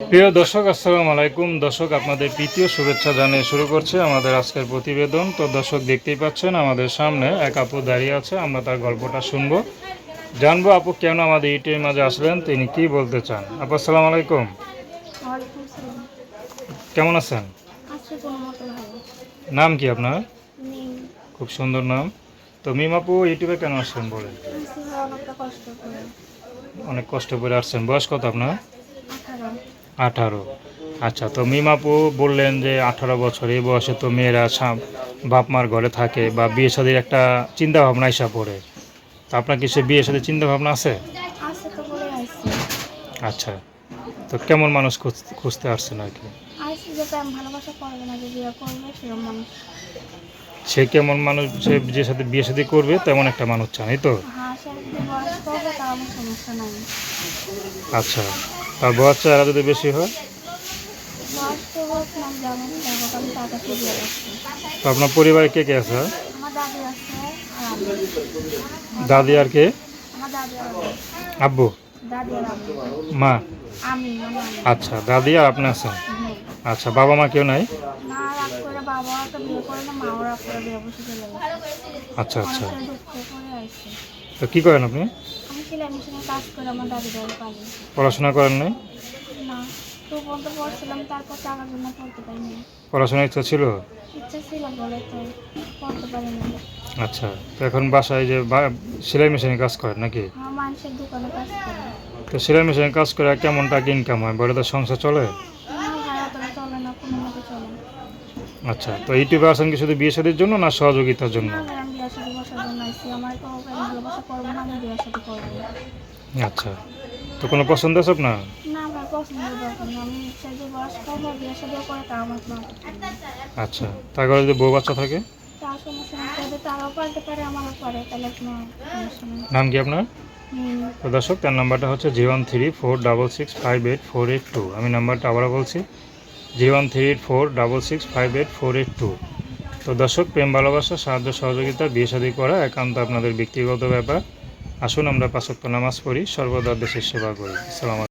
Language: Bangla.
প্রিয় দর্শক আসসালামু আলাইকুম। দর্শক আপনাদের তৃতীয় শুভেচ্ছা জানিয়ে শুরু করছে আমাদের আজকের প্রতিবেদন। তো দর্শক দেখতেই পাচ্ছেন আমাদের সামনে এক আপু দাঁড়িয়ে আছে আমরা তার গল্পটা শুনব। জানব আপু কেন আমাদের ইউটিউবের মাঝে আসলেন তিনি কি বলতে চান? আপু আসসালামু আলাইকুম। কেমন আছেন? ভালো। নাম কি আপনার? খুব সুন্দর নাম। তো মিম আপু ইউটিউবে কেন আসছেন বলেন? অনেক কষ্ট করে আসছেন। বয়স কত আপনার? আঠারো। আচ্ছা তো মিমাপু বললেন যে আঠারো বছর এই বয়সে তো মেয়েরা বাপ মার ঘরে থাকে বা বিয়ে শাদির একটা চিন্তা ভাবনা এসা পড়ে। তো আপনার কিছু বিয়ে শাদির চিন্তা ভাবনা আছে আচ্ছা তো কেমন মানুষ খুঁজ- খুঁজতে আসছেন আর কি? বিয়ে সে কেমন মানুষ সে যে সাথে বিয়ে শাদি করবে তেমন একটা মানুষ চান এই তো? হ্যাঁ সে আচ্ছা তার বয়স চেহারা যদি বেশি হয়? আপনার পরিবারে কে কে আছে? দাদি আর আর কে? আর আব্বু? আর মা? আচ্ছা দাদি আর আপনি আছেন? আচ্ছা বাবা মা কেউ নাই? আচ্ছা আচ্ছা। তো কি করেন আপনি? সেলাই মেশিনে কাজ করে আমার দাদি পালি পড়াশোনা করেন নাই? না তো পর্যন্ত পড়ছিলাম তারপর টাকার জন্য পড়তে পারিনি। পড়াশোনার ইচ্ছা ছিল? ইচ্ছা ছিল বলে তো পড়তে পারিনি। আচ্ছা তো এখন বাসায় যে বা- সেলাই মেশিনে কাজ করেন নাকি? আমার মানুষের দোকানে কাজ করে। তো সেলাই মেশিনে কাজ করে কেমন টাকা ইনকাম হয়? বলে তো সংসার চলে? আমার ভাড়া তো চলে না কোনো মতো চলে। না আচ্ছা তো ইউটিউবে আসেন কি শুধু বিয়ে শাদির জন্য না সহযোগিতার জন্য? বিয়ে সাথে বসার জন্য আসছি আমার তো ওকে ভালোবাসা করব না আমি বিয়ে সাথে করব আচ্ছা। তো কোনো পছন্দ আছে আপনার? না আমার পছন্দের দরকার না। আমি ইচ্ছা যে বয়স করব বিয়ে সাথে করে তা আমার কোনো আচ্ছা। তার ঘরে যদি বউ বাচ্চা থাকে? তার সমস্যা নেই তাদের তারাও পারতে পারে আমারও পারে তাহলে কোনো সমস্যা নেই। নাম কি আপনার? তো দর্শক তার নাম্বারটা হচ্ছে G one three four double six five eight four eight two. আমি নাম্বারটা আবারও বলছি G one three eight four double six five eight four eight two. তো দর্শক, প্রেম, ভালোবাসা, সাহায্য, সহযোগিতা, বিয়ে শাদী করা একান্ত আপনাদের ব্যক্তিগত ব্যাপার। আসুন আমরা পাঁচক্ত নামাজ পড়ি, সর্বদা দেশের সেবা করি। আসসালামু